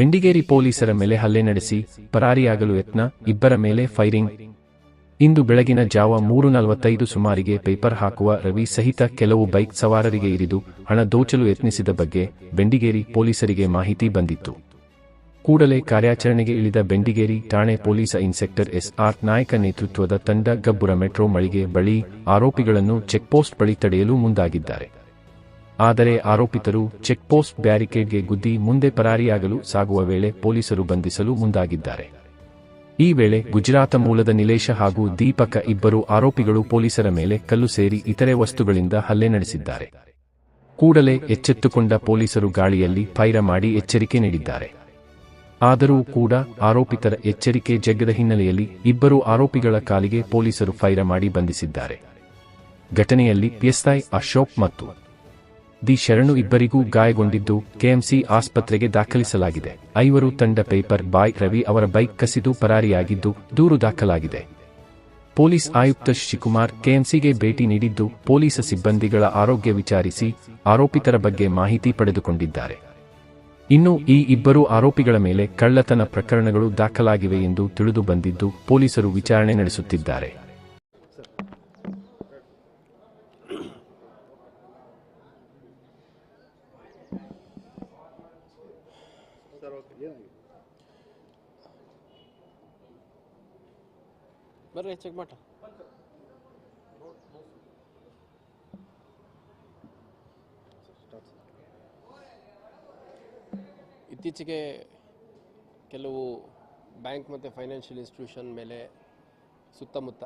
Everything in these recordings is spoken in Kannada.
ಬೆಂಡಿಗೇರಿ ಪೊಲೀಸರ ಮೇಲೆ ಹಲ್ಲೆ ನಡೆಸಿ ಪರಾರಿಯಾಗಲು ಯತ್ನ, ಇಬ್ಬರ ಮೇಲೆ ಫೈರಿಂಗ್. ಇಂದು ಬೆಳಗಿನ ಜಾವ ಮೂರು ನಲವತ್ತೈದು ಸುಮಾರಿಗೆ ಪೇಪರ್ ಹಾಕುವ ರವಿ ಸಹಿತ ಕೆಲವು ಬೈಕ್ ಸವಾರರಿಗೆ ಇರಿದು ಹಣ ದೋಚಲು ಯತ್ನಿಸಿದ ಬಗ್ಗೆ ಬೆಂಡಿಗೇರಿ ಪೊಲೀಸರಿಗೆ ಮಾಹಿತಿ ಬಂದಿತ್ತು. ಕೂಡಲೇ ಕಾರ್ಯಾಚರಣೆಗೆ ಇಳಿದ ಬೆಂಡಿಗೇರಿ ಠಾಣೆ ಪೊಲೀಸ ಇನ್ಸ್ಪೆಕ್ಟರ್ ಎಸ್ ಆರ್ ನಾಯಕ ನೇತೃತ್ವದ ತಂಡ ಗಬ್ಬುರ ಮೆಟ್ರೋ ಮಳಿಗೆ ಬಳಿ ಆರೋಪಿಗಳನ್ನು ಚೆಕ್ಪೋಸ್ಟ್ ಬಳಿ ತಡೆಯಲು ಮುಂದಾಗಿದ್ದಾರೆ. ಆದರೆ ಆರೋಪಿತರು ಚೆಕ್ಪೋಸ್ಟ್ ಬ್ಯಾರಿಕೇಡ್ಗೆ ಗುದ್ದಿ ಮುಂದೆ ಪರಾರಿಯಾಗಲು ಸಾಗುವ ವೇಳೆ ಪೊಲೀಸರು ಬಂಧಿಸಲು ಮುಂದಾಗಿದ್ದಾರೆ. ಈ ವೇಳೆ ಗುಜರಾತ ಮೂಲದ ನಿಲೇಶ ಹಾಗೂ ದೀಪಕ ಇಬ್ಬರು ಆರೋಪಿಗಳು ಪೊಲೀಸರ ಮೇಲೆ ಕಲ್ಲು ಸೇರಿ ಇತರೆ ವಸ್ತುಗಳಿಂದ ಹಲ್ಲೆ ನಡೆಸಿದ್ದಾರೆ. ಕೂಡಲೇ ಎಚ್ಚೆತ್ತುಕೊಂಡ ಪೊಲೀಸರು ಗಾಳಿಯಲ್ಲಿ ಫೈರ ಮಾಡಿ ಎಚ್ಚರಿಕೆ ನೀಡಿದ್ದಾರೆ. ಆದರೂ ಕೂಡ ಆರೋಪಿತರ ಎಚ್ಚರಿಕೆ ಜಗ್ಗದ ಹಿನ್ನೆಲೆಯಲ್ಲಿ ಇಬ್ಬರು ಆರೋಪಿಗಳ ಕಾಲಿಗೆ ಪೊಲೀಸರು ಫೈರ ಮಾಡಿ ಬಂಧಿಸಿದ್ದಾರೆ. ಘಟನೆಯಲ್ಲಿ ಪಿಎಸ್ಐ ಅಶೋಕ್ ಮತ್ತು ದಿ ಶರಣು ಇಬ್ಬರಿಗೂ ಗಾಯಗೊಂಡಿದ್ದು ಕೆಎಂಸಿ ಆಸ್ಪತ್ರೆಗೆ ದಾಖಲಿಸಲಾಗಿದೆ. ಐವರು ತಂಡ ಪೇಪರ್ ಬಾಯ್ ರವಿ ಅವರ ಬೈಕ್ ಕಸಿದು ಪರಾರಿಯಾಗಿದ್ದು ದೂರು ದಾಖಲಾಗಿದೆ. ಪೊಲೀಸ್ ಆಯುಕ್ತ ಶಿವಕುಮಾರ್ ಕೆಎಂಸಿಗೆ ಭೇಟಿ ನೀಡಿದ್ದು ಪೊಲೀಸ ಸಿಬ್ಬಂದಿಗಳ ಆರೋಗ್ಯ ವಿಚಾರಿಸಿ ಆರೋಪಿತರ ಬಗ್ಗೆ ಮಾಹಿತಿ ಪಡೆದುಕೊಂಡಿದ್ದಾರೆ. ಇನ್ನು ಈ ಇಬ್ಬರು ಆರೋಪಿಗಳ ಮೇಲೆ ಕಳ್ಳತನ ಪ್ರಕರಣಗಳು ದಾಖಲಾಗಿವೆ ಎಂದು ತಿಳಿದು ಬಂದಿದ್ದು ಪೊಲೀಸರು ವಿಚಾರಣೆ ನಡೆಸುತ್ತಿದ್ದಾರೆ. ಬರ್ರಿ ಚೆಕ್ ಮಾಡ ಇತ್ತೀಚೆಗೆ ಕೆಲವು ಬ್ಯಾಂಕ್ ಮತ್ತು ಫೈನಾನ್ಷಿಯಲ್ ಇನ್ಸ್ಟಿಟ್ಯೂಷನ್ ಮೇಲೆ ಸುತ್ತಮುತ್ತ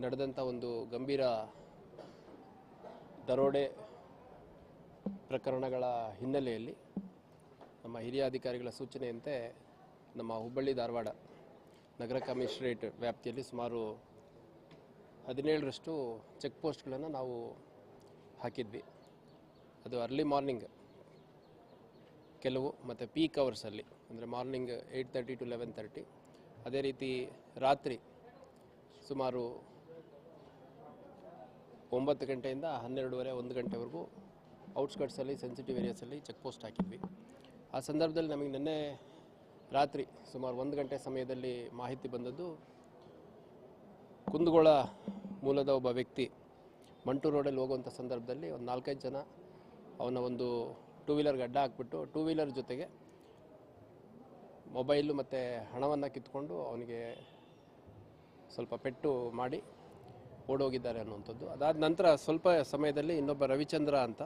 ನಡೆದಂಥ ಒಂದು ಗಂಭೀರ ದರೋಡೆ ಪ್ರಕರಣಗಳ ಹಿನ್ನೆಲೆಯಲ್ಲಿ ನಮ್ಮ ಹಿರಿಯ ಅಧಿಕಾರಿಗಳ ಸೂಚನೆಯಂತೆ ನಮ್ಮ ಹುಬ್ಬಳ್ಳಿ ಧಾರವಾಡ ನಗರ ಕಮಿಷನರೇಟ್ ವ್ಯಾಪ್ತಿಯಲ್ಲಿ ಸುಮಾರು ಹದಿನೇಳರಷ್ಟು ಚೆಕ್ ಪೋಸ್ಟ್ಗಳನ್ನು ನಾವು ಹಾಕಿದ್ವಿ. ಅದು ಅರ್ಲಿ ಮಾರ್ನಿಂಗ್ ಕೆಲವು ಮತ್ತು ಪೀಕ್ ಅವರ್ಸಲ್ಲಿ, ಅಂದರೆ morning eight thirty to eleven thirty. ಅದೇ ರೀತಿ ರಾತ್ರಿ ಸುಮಾರು ಒಂಬತ್ತು ಗಂಟೆಯಿಂದ ಹನ್ನೆರಡೂವರೆ, ಒಂದು ಗಂಟೆವರೆಗೂ ಔಟ್ಸ್ಕಟ್ಸಲ್ಲಿ ಸೆನ್ಸಿಟಿವ್ ಏರಿಯಾಸಲ್ಲಿ ಚೆಕ್ ಪೋಸ್ಟ್ ಹಾಕಿದ್ವಿ. ಆ ಸಂದರ್ಭದಲ್ಲಿ ನಮಗೆ ನಿನ್ನೆ ರಾತ್ರಿ ಸುಮಾರು ಒಂದು ಗಂಟೆ ಸಮಯದಲ್ಲಿ ಮಾಹಿತಿ ಬಂದದ್ದು, ಕುಂದಗೋಳ ಮೂಲದ ಒಬ್ಬ ವ್ಯಕ್ತಿ ಮಂಟು ರೋಡಲ್ಲಿ ಹೋಗುವಂಥ ಸಂದರ್ಭದಲ್ಲಿ ಒಂದು ನಾಲ್ಕೈದು ಜನ ಅವನ ಒಂದು ಟೂ ವೀಲರ್ಗೆ ಅಡ್ಡ ಹಾಕ್ಬಿಟ್ಟು ಟೂ ವೀಲರ್ ಜೊತೆಗೆ ಮೊಬೈಲು ಮತ್ತು ಹಣವನ್ನು ಕಿತ್ಕೊಂಡು ಅವನಿಗೆ ಸ್ವಲ್ಪ ಪೆಟ್ಟು ಮಾಡಿ ಓಡೋಗಿದ್ದಾರೆ ಅನ್ನುವಂಥದ್ದು. ಅದಾದ ನಂತರ ಸ್ವಲ್ಪ ಸಮಯದಲ್ಲಿ ಇನ್ನೊಬ್ಬ ರವಿಚಂದ್ರ ಅಂತ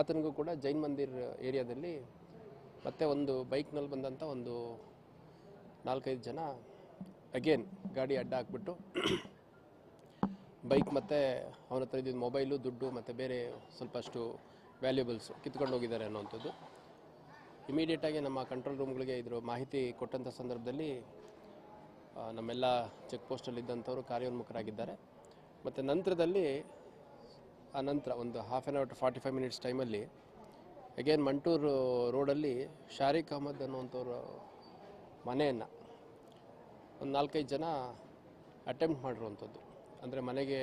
ಆತನಿಗೂ ಕೂಡ ಜೈನ್ ಮಂದಿರ್ ಏರಿಯಾದಲ್ಲಿ ಮತ್ತೆ ಒಂದು ಬೈಕ್ನಲ್ಲಿ ಬಂದಂಥ ಒಂದು ನಾಲ್ಕೈದು ಜನ ಅಗೇನ್ ಗಾಡಿ ಅಡ್ಡ ಹಾಕ್ಬಿಟ್ಟು ಬೈಕ್ ಮತ್ತು ಅವನ ಹತ್ರ ಇದ್ದಿದ್ದ ಮೊಬೈಲು ದುಡ್ಡು ಮತ್ತು ಬೇರೆ ಸ್ವಲ್ಪ ಅಷ್ಟು ವ್ಯಾಲ್ಯೂಬಲ್ಸು ಕಿತ್ಕೊಂಡು ಹೋಗಿದ್ದಾರೆ ಅನ್ನೋವಂಥದ್ದು ಇಮಿಡಿಯೇಟಾಗಿ ನಮ್ಮ ಕಂಟ್ರೋಲ್ ರೂಮ್ಗಳಿಗೆ ಇದ್ರ ಮಾಹಿತಿ ಕೊಟ್ಟಂಥ ಸಂದರ್ಭದಲ್ಲಿ ನಮ್ಮೆಲ್ಲ ಚೆಕ್ ಪೋಸ್ಟಲ್ಲಿ ಇದ್ದಂಥವರು ಕಾರ್ಯೋನ್ಮುಖರಾಗಿದ್ದಾರೆ. ಮತ್ತು ನಂತರದಲ್ಲಿ, ಆ ನಂತರ ಒಂದು half an hour to forty five minutes ಟೈಮಲ್ಲಿ ಅಗೇನ್ ಮಂಟೂರು ರೋಡಲ್ಲಿ ಶಾರಿಕ್ ಅಹಮದ್ ಅನ್ನುವಂಥವ್ರ ಮನೆಯನ್ನು ಒಂದು ನಾಲ್ಕೈದು ಜನ ಅಟೆಂಪ್ಟ್ ಮಾಡಿರುವಂಥದ್ದು. ಅಂದರೆ ಮನೆಗೆ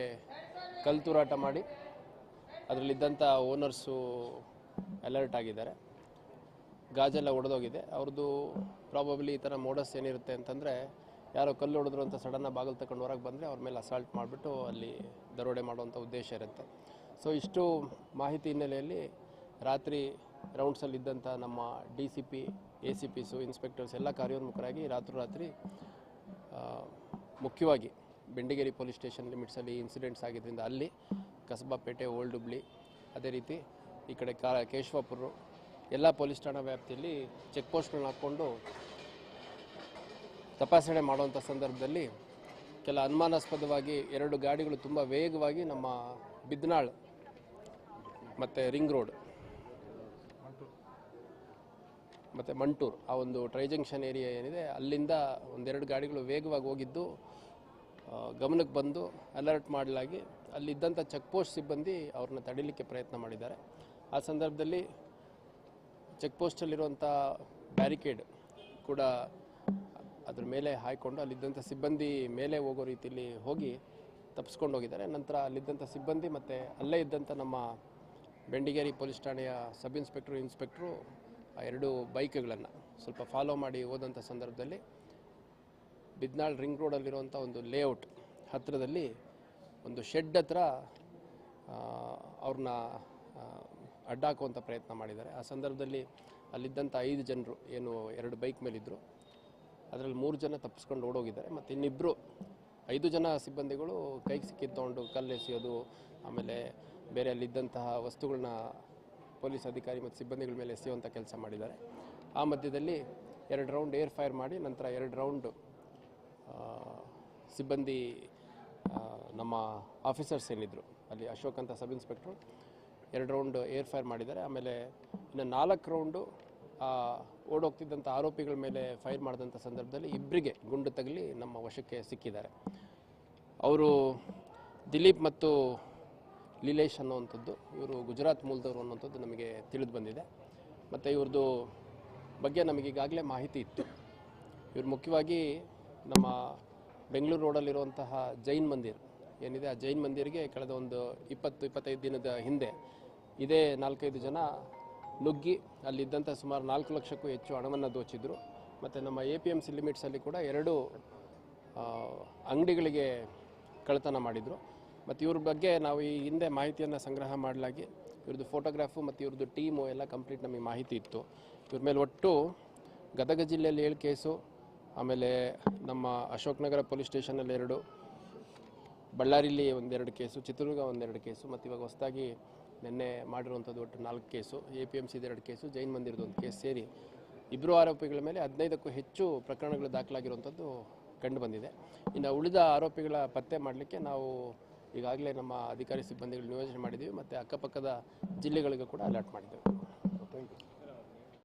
ಕಲ್ಲು ತೂರಾಟ ಮಾಡಿ ಅದರಲ್ಲಿದ್ದಂಥ ಓನರ್ಸು ಅಲರ್ಟ್ ಆಗಿದ್ದಾರೆ. ಗಾಜೆಲ್ಲ ಒಡೆದೋಗಿದೆ. ಅವ್ರದ್ದು ಪ್ರಾಬಬ್ಲಿ ಈ ಥರ ಮೋಡಸ್ ಏನಿರುತ್ತೆ ಅಂತಂದರೆ ಯಾರೋ ಕಲ್ಲು ಹೊಡೆದ್ರು ಅಂತ ಸಡನ್ನ ಬಾಗಿಲು ತಗೊಂಡು ಹೊರಗೆ ಬಂದರೆ ಅವ್ರ ಮೇಲೆ ಅಸಾಲ್ಟ್ ಮಾಡಿಬಿಟ್ಟು ಅಲ್ಲಿ ದರೋಡೆ ಮಾಡುವಂಥ ಉದ್ದೇಶ ಇರುತ್ತೆ. ಸೊ ಇಷ್ಟು ಮಾಹಿತಿ ಹಿನ್ನೆಲೆಯಲ್ಲಿ ರಾತ್ರಿ ರೌಂಡ್ಸಲ್ಲಿ ಇದ್ದಂಥ ನಮ್ಮ D C P A C Ps inspectors ಎಲ್ಲ ಕಾರ್ಯೋನ್ಮುಖರಾಗಿ ರಾತ್ರಿ ರಾತ್ರಿ ಮುಖ್ಯವಾಗಿ ಬೆಂಡಿಗೇರಿ ಪೊಲೀಸ್ ಸ್ಟೇಷನ್ ಲಿಮಿಟ್ಸಲ್ಲಿ ಇನ್ಸಿಡೆಂಟ್ಸ್ ಆಗಿದ್ದರಿಂದ ಅಲ್ಲಿ ಕಸಬಾಪೇಟೆ ಓಲ್ಡ್ ಹುಬ್ಳಿ ಅದೇ ರೀತಿ ಈ ಕಡೆ ಕಾ, ಕೇಶವಾಪುರ, ಎಲ್ಲ ಪೊಲೀಸ್ ಠಾಣಾ ವ್ಯಾಪ್ತಿಯಲ್ಲಿ ಚೆಕ್ ಪೋಸ್ಟ್ಗಳನ್ನ ಹಾಕ್ಕೊಂಡು ತಪಾಸಣೆ ಮಾಡುವಂಥ ಸಂದರ್ಭದಲ್ಲಿ ಕೆಲ ಅನುಮಾನಾಸ್ಪದವಾಗಿ ಎರಡು ಗಾಡಿಗಳು ತುಂಬ ವೇಗವಾಗಿ ನಮ್ಮ ಬಿದ್ನಾಳ್ ಮತ್ತು ರಿಂಗ್ ರೋಡ್ ಮತ್ತು ಮಂಟೂರ್, ಆ ಒಂದು ಟ್ರೈ ಜಂಕ್ಷನ್ ಏರಿಯಾ ಏನಿದೆ, ಅಲ್ಲಿಂದ ಒಂದೆರಡು ಗಾಡಿಗಳು ವೇಗವಾಗಿ ಹೋಗಿದ್ದು ಗಮನಕ್ಕೆ ಬಂದು ಅಲರ್ಟ್ ಮಾಡಲಾಗಿ ಅಲ್ಲಿದ್ದಂಥ ಚೆಕ್ ಪೋಸ್ಟ್ ಸಿಬ್ಬಂದಿ ಅವ್ರನ್ನ ತಡಿಲಿಕ್ಕೆ ಪ್ರಯತ್ನ ಮಾಡಿದ್ದಾರೆ. ಆ ಸಂದರ್ಭದಲ್ಲಿ ಚೆಕ್ ಪೋಸ್ಟಲ್ಲಿರುವಂಥ ಬ್ಯಾರಿಕೇಡ್ ಕೂಡ ಅದ್ರ ಮೇಲೆ ಹಾಯ್ಕೊಂಡು ಅಲ್ಲಿದ್ದಂಥ ಸಿಬ್ಬಂದಿ ಮೇಲೆ ಹೋಗೋ ರೀತಿಯಲ್ಲಿ ಹೋಗಿ ತಪ್ಪಿಸ್ಕೊಂಡು ಹೋಗಿದ್ದಾರೆ. ನಂತರ ಅಲ್ಲಿದ್ದಂಥ ಸಿಬ್ಬಂದಿ ಮತ್ತು ಅಲ್ಲೇ ಇದ್ದಂಥ ನಮ್ಮ ಬೆಂಡಿಗೇರಿ ಪೊಲೀಸ್ ಠಾಣೆಯ ಸಬ್ ಇನ್ಸ್ಪೆಕ್ಟ್ರು ಇನ್ಸ್ಪೆಕ್ಟ್ರು ಆ ಎರಡು ಬೈಕ್ಗಳನ್ನು ಸ್ವಲ್ಪ ಫಾಲೋ ಮಾಡಿ ಹೋದಂಥ ಸಂದರ್ಭದಲ್ಲಿ ಬಿದ್ನಾಳ್ ರಿಂಗ್ ರೋಡಲ್ಲಿರುವಂಥ ಒಂದು ಲೇಔಟ್ ಹತ್ತಿರದಲ್ಲಿ ಒಂದು ಶೆಡ್ ಹತ್ರ ಅವ್ರನ್ನ ಅಡ್ಡಾಕುವಂಥ ಪ್ರಯತ್ನ ಮಾಡಿದ್ದಾರೆ. ಆ ಸಂದರ್ಭದಲ್ಲಿ ಅಲ್ಲಿದ್ದಂಥ ಐದು ಜನರು, ಏನು ಎರಡು ಬೈಕ್ ಮೇಲಿದ್ದರು ಅದರಲ್ಲಿ ಮೂರು ಜನ ತಪ್ಪಿಸ್ಕೊಂಡು ಓಡೋಗಿದ್ದಾರೆ. ಮತ್ತು ಇನ್ನಿಬ್ಬರು ಐದು ಜನ ಸಿಬ್ಬಂದಿಗಳು ಕೈಗೆ ಸಿಕ್ಕಿದ್ದು ತೊಗೊಂಡು ಕಲ್ಲು ಎಸೆಯೋದು ಆಮೇಲೆ ಬೇರೆ ಅಲ್ಲಿದ್ದಂತಹ ವಸ್ತುಗಳನ್ನ ಪೊಲೀಸ್ ಅಧಿಕಾರಿ ಮತ್ತು ಸಿಬ್ಬಂದಿಗಳ ಮೇಲೆ ಎಸೆಯುವಂಥ ಕೆಲಸ ಮಾಡಿದ್ದಾರೆ. ಆ ಮಧ್ಯದಲ್ಲಿ ಎರಡು ರೌಂಡ್ ಏರ್ ಫೈರ್ ಮಾಡಿ ನಂತರ ಎರಡು ರೌಂಡ್ ಸಿಬ್ಬಂದಿ ನಮ್ಮ ಆಫೀಸರ್ಸ್ ಏನಿದ್ರು, ಅಲ್ಲಿ ಅಶೋಕ್ ಅಂತ ಸಬ್ ಇನ್ಸ್ಪೆಕ್ಟ್ರು, ಎರಡು ರೌಂಡ್ ಏರ್ ಫೈರ್ ಮಾಡಿದ್ದಾರೆ. ಆಮೇಲೆ ಇನ್ನು ನಾಲ್ಕು ರೌಂಡು ಓಡೋಗ್ತಿದ್ದಂಥ ಆರೋಪಿಗಳ ಮೇಲೆ ಫೈರ್ ಮಾಡಿದಂಥ ಸಂದರ್ಭದಲ್ಲಿ ಇಬ್ಬರಿಗೆ ಗುಂಡು ತಗಲಿ ನಮ್ಮ ವಶಕ್ಕೆ ಸಿಕ್ಕಿದ್ದಾರೆ. ಅವರು ದಿಲೀಪ್ ಮತ್ತು ಲೀಲೇಶ್ ಅನ್ನೋವಂಥದ್ದು, ಇವರು ಗುಜರಾತ್ ಮೂಲದವರು ಅನ್ನೋಂಥದ್ದು ನಮಗೆ ತಿಳಿದು ಬಂದಿದೆ. ಮತ್ತು ಇವ್ರದ್ದು ಬಗ್ಗೆ ನಮಗೆ ಈಗಾಗಲೇ ಮಾಹಿತಿ ಇತ್ತು. ಇವರು ಮುಖ್ಯವಾಗಿ ನಮ್ಮ ಬೆಂಗಳೂರು ರೋಡಲ್ಲಿರುವಂತಹ ಜೈನ್ ಮಂದಿರ್, ಏನಿದೆ ಆ ಜೈನ್ ಮಂದಿರ್ಗೆ ಕಳೆದ ಒಂದು ಇಪ್ಪತ್ತು, ಇಪ್ಪತ್ತೈದು ದಿನದ ಹಿಂದೆ ಇದೇ ನಾಲ್ಕೈದು ಜನ ನುಗ್ಗಿ ಅಲ್ಲಿದ್ದಂಥ ಸುಮಾರು ನಾಲ್ಕು ಲಕ್ಷಕ್ಕೂ ಹೆಚ್ಚು ಹಣವನ್ನು ದೋಚಿದ್ರು. ಮತ್ತು ನಮ್ಮ ಎ ಪಿ ಎಂ ಸಿ ಲಿಮಿಟ್ಸಲ್ಲಿ ಕೂಡ ಎರಡು ಅಂಗಡಿಗಳಿಗೆ ಕಳ್ಳತನ ಮಾಡಿದರು. ಮತ್ತು ಇವ್ರ ಬಗ್ಗೆ ನಾವು ಈ ಹಿಂದೆ ಮಾಹಿತಿಯನ್ನು ಸಂಗ್ರಹ ಮಾಡಲಾಗಿ ಇವ್ರದ್ದು ಫೋಟೋಗ್ರಾಫು ಮತ್ತು ಇವ್ರದ್ದು ಟೀಮು ಎಲ್ಲ ಕಂಪ್ಲೀಟ್ ನಮಗೆ ಮಾಹಿತಿ ಇತ್ತು. ಇವ್ರ ಮೇಲೆ ಒಟ್ಟು ಗದಗ ಜಿಲ್ಲೆಯಲ್ಲಿ ಏಳು ಕೇಸು ಆಮೇಲೆ ನಮ್ಮ ಅಶೋಕ್ ನಗರ ಪೊಲೀಸ್ ಸ್ಟೇಷನಲ್ಲಿ ಎರಡು, ಬಳ್ಳಾರಿಲಿ ಒಂದೆರಡು ಕೇಸು ಚಿತ್ರದುರ್ಗ ಒಂದೆರಡು ಕೇಸು ಮತ್ತು ಇವಾಗ ಹೊಸದಾಗಿ ನಿನ್ನೆ ಮಾಡಿರುವಂಥದ್ದು ಒಟ್ಟು ನಾಲ್ಕು ಕೇಸು ಎ ಪಿ ಎಂ ಸಿದು ಎರಡು ಕೇಸು ಜೈನ್ ಮಂದಿರದ ಒಂದು ಕೇಸ್ ಸೇರಿ ಇಬ್ಬರು ಆರೋಪಿಗಳ ಮೇಲೆ ಹದಿನೈದಕ್ಕೂ ಹೆಚ್ಚು ಪ್ರಕರಣಗಳು ದಾಖಲಾಗಿರುವಂಥದ್ದು ಕಂಡು ಬಂದಿದೆ. ಇನ್ನು ಉಳಿದ ಆರೋಪಿಗಳ ಪತ್ತೆ ಮಾಡಲಿಕ್ಕೆ ನಾವು ಈಗಾಗಲೇ ನಮ್ಮ ಅಧಿಕಾರಿ ಸಿಬ್ಬಂದಿಗಳು ನಿಯೋಜನೆ ಮಾಡಿದ್ದೀವಿ ಮತ್ತು ಅಕ್ಕಪಕ್ಕದ ಜಿಲ್ಲೆಗಳಿಗೂ ಕೂಡ ಅಲರ್ಟ್ ಮಾಡಿದ್ದೇವೆ. Thank you